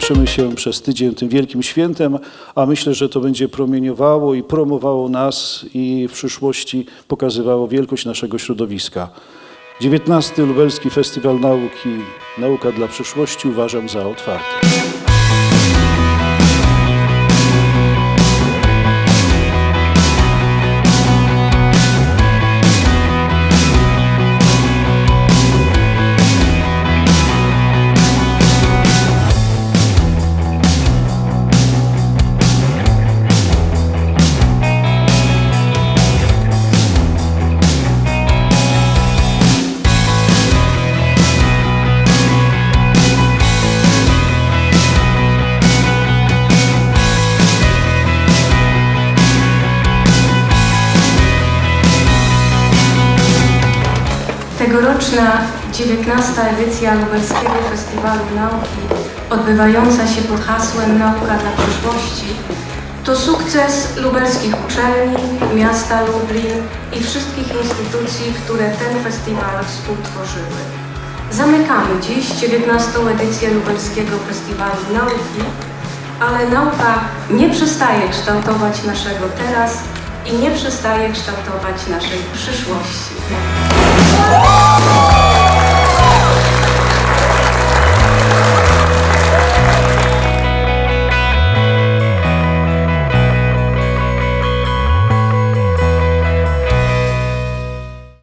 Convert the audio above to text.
cieszymy się przez tydzień tym wielkim świętem, a myślę, że to będzie promieniowało i promowało nas i w przyszłości pokazywało wielkość naszego środowiska. 19. Lubelski Festiwal Nauki Nauka dla przyszłości uważam za otwarty. Tegoroczna 19. edycja Lubelskiego Festiwalu Nauki, odbywająca się pod hasłem Nauka dla przyszłości, to sukces lubelskich uczelni, miasta Lublin i wszystkich instytucji, które ten festiwal współtworzyły. Zamykamy dziś 19. edycję Lubelskiego Festiwalu Nauki, ale nauka nie przestaje kształtować naszego teraz i nie przestaje kształtować naszej przyszłości.